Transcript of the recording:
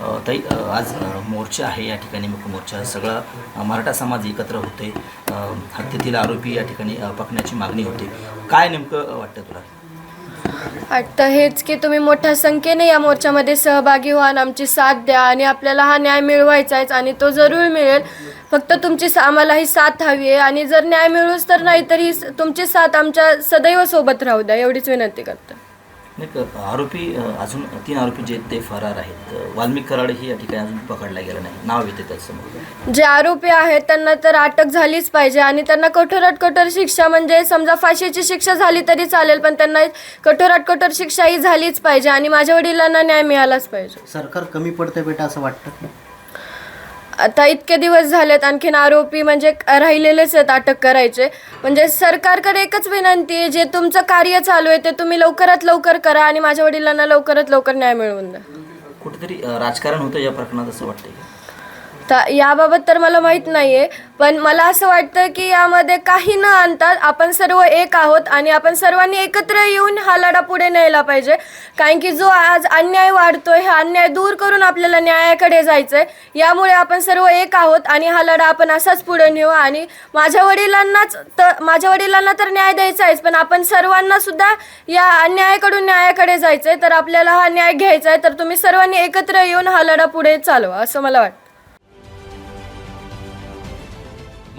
ताई आज मोर्चा आहे या ठिकाणी मुख्य मोर्चा. सगळा मराठा समाज एकत्र होते. हत्येतील आरोपी या ठिकाणी पकडण्याची मागणी होते. काय नेमकं वाटतं तुला? वाटतं हेच की तुम्ही मोठ्या संख्येने या मोर्चामध्ये सहभागी व्हा आणि आमची साथ द्या आणि आपल्याला हा न्याय मिळवायचा आहे आणि तो जरूर मिळेल. फक्त तुमची सा- आम्हाला ही साथ हवी आहे आणि जर न्याय मिळूच तर नाही तर ही तुमची साथ आमच्या सदैव सोबत राहू द्या. एवढीच विनंती करतो. आरोपी अजून तीन आरोपी जे आहेत ते फरार आहेत. वाल्मिक कराडही या ठिकाणी अजून पकडला गेला नाही. नाव येते त्यासमोर जे आरोपी आहेत त्यांना तर अटक झालीच पाहिजे आणि त्यांना कठोरात कठोर शिक्षा म्हणजे समजा फाशीची शिक्षा झाली तरी चालेल पण त्यांना कठोरात कठोर शिक्षा ही झालीच पाहिजे आणि माझ्या वडिलांना न्याय मिळालाच पाहिजे. सरकार कमी पडतं बेटा असं वाटतं? आता इतके दिवस झालेत आणखीन आरोपी म्हणजे राहिलेलेच आहेत अटक करायचे. म्हणजे सरकारकडे एकच विनंती आहे जे तुमचं कार्य चालू आहे ते तुम्ही लवकरात लवकर करा आणि माझ्या वडिलांना लवकरात लवकर न्याय मिळवून द्या. कुठेतरी राजकारण होतं या प्रकरणात असं वाटतंय तर याबाबत तर मला माहीत नाही आहे पण मला असं वाटतं की यामध्ये काही न आणता आपण सर्व एक आहोत आणि आपण सर्वांनी एकत्र येऊन हा लढा पुढे न्यायला पाहिजे. कारण की जो आज अन्याय वाढतोय हा अन्याय दूर करून आपल्याला न्यायाकडे जायचं आहे यामुळे आपण सर्व एक आहोत आणि हा लढा आपण असाच पुढे नेऊ आणि माझ्या वडिलांनाच तर माझ्या वडिलांना तर न्याय द्यायचा आहेच पण आपण सर्वांना सुद्धा या अन्यायाकडून न्यायाकडे जायचं आहे तर आपल्याला हा न्याय घ्यायचा आहे तर तुम्ही सर्वांनी एकत्र येऊन हा लढा पुढे चालवा असं मला वाटतं.